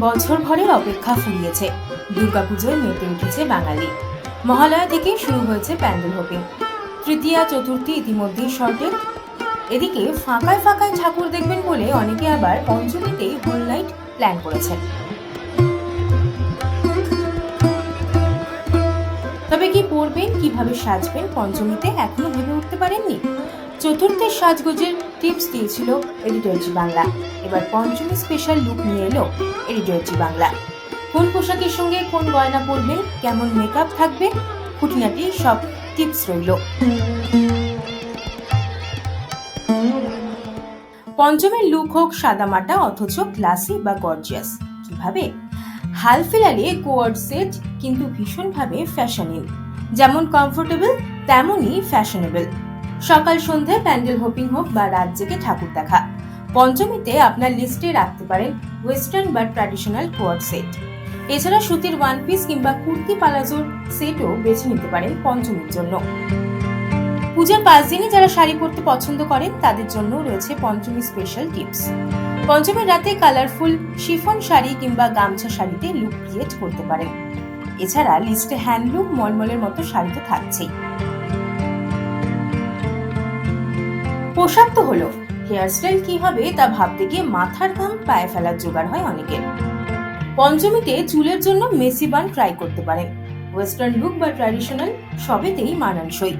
বছর ভরের অপেক্ষা ফুরিয়েছে। দুর্গাপুজোয় মেতে উঠেছে বাঙালি। মহালয়া থেকে শুরু হয়েছে প্যান্ডেল হোপিং। তৃতীয়া, চতুর্থী ইতিমধ্যেই শর্টেড এদিকে ফাঁকায় ফাঁকায় ঠাকুর দেখবেন বলে অনেকে আবার পঞ্চমীতেই হোল নাইট প্ল্যান করেছেন। তবে কি পরবেন, কীভাবে সাজবেন, পঞ্চমীতে এখনও ভেবে উঠতে পারেননি? চতুর্থের সাজগোজের টিপস দিয়েছিল এডিটরজি বাংলা। এবার পঞ্চমী স্পেশাল লুক নিয়ে এলো এডিটরজি বাংলা। কোন পোশাকের সঙ্গে কোন গয়না পরবে, কেমন মেকআপ থাকবে, খুঁটিনাটি সব টিপস রইল। পঞ্চমের লুক হোক সাদামাটা অথচ ক্লাসি বা গর্জিয়াস কীভাবে? হাল ফিলালে কোয়ার্ড সেট, কিন্তু ভীষণভাবে ফ্যাশনেবল যেমন কমফোর্টেবল তেমনই ফ্যাশনেবল সকাল সন্ধে প্যান্ডেল হোপিং হোক বা রাত জেগে ঠাকুর দেখা। পঞ্চমীতে আপনার লিস্টে রাখতে পারেন ওয়েস্টার্ন বা ট্র্যাডিশনাল কোয়ার্ড সেট। এছাড়া সুতির ওয়ান পিস কিংবা কুর্তি পালাজোর সেটও বেছে নিতে পারেন পঞ্চমীর জন্য। পূজার পাঁচ দিনই যারা শাড়ি পরতে পছন্দ করেন, তাদের জন্য রয়েছে পঞ্চমী স্পেশাল টিপস পঞ্চমীর রাতে কালারফুল শিফন শাড়ি কিংবা গামছা শাড়িতে লুক ক্রিয়েট করতে পারেন। এছাড়া লিস্টে হ্যান্ডলুম মলমলের মতো শাড়ি তো থাকছেই। পোশাক তো হলো। হেয়ারস্টাইল কি হবে তা ভাবতে গিয়ে মাথার ঘাম পায়ে ফেলার জোগাড় হয় অনেকের। পঞ্চমীতে চুলের জন্য মেসি বান ট্রাই করতে পারেন। ওয়েস্টার্ন লুক বা ট্র্যাডিশনাল সবেতেই মানানসই।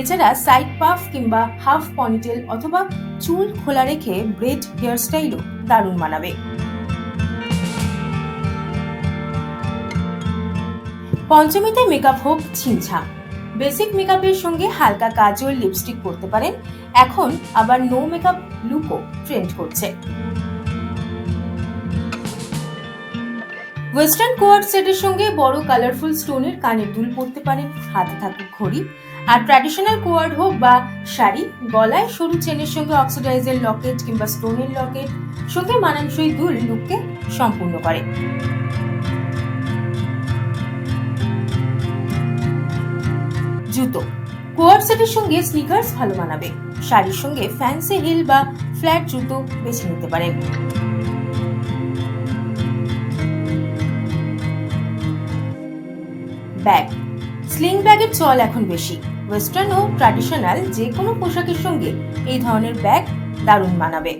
এছাড়া সাইড পাফ কিংবা হাফ পনিটেল অথবা চুল খোলা রেখে ব্রেড হেয়ারস্টাইলও দারুণ মানাবে। পঞ্চমীতে মেকআপ হোক ছিমছাম। বেসিক মেকআপের সঙ্গে হালকা কাজল লিপস্টিক পরতে পারেন। এখন আবার নো মেকআপ লুকও ট্রেন্ড করছে। ওয়েস্টার্ন কোয়ার্ড সেটের সঙ্গে বড় কালারফুল স্টোনের কানের দুল পরতে পারেন। হাতে থাকুক ঘড়ি। আর ট্র্যাডিশনাল কোয়ার্ড হোক বা শাড়ি, গলায় সরু চেনের সঙ্গে অক্সিডাইজের লকেট কিংবা স্টোনের লকেট সঙ্গে মানানসই দুল লুককে সম্পূর্ণ করে। জুতো। কোয়ার্ড সেটের সঙ্গে স্নিকার্স ভালো মানাবে। শাড়ির সঙ্গে ফ্যান্সি হিল বা ফ্ল্যাট জুতো বেছে নিতে পারেন ব্যাগ। স্লিং ব্যাগের চল এখন বেশি। ওয়েস্টার্ন ও ট্র্যাডিশনাল যে কোনো পোশাকের সঙ্গে এই ধরনের ব্যাগ দারুণ মানাবে।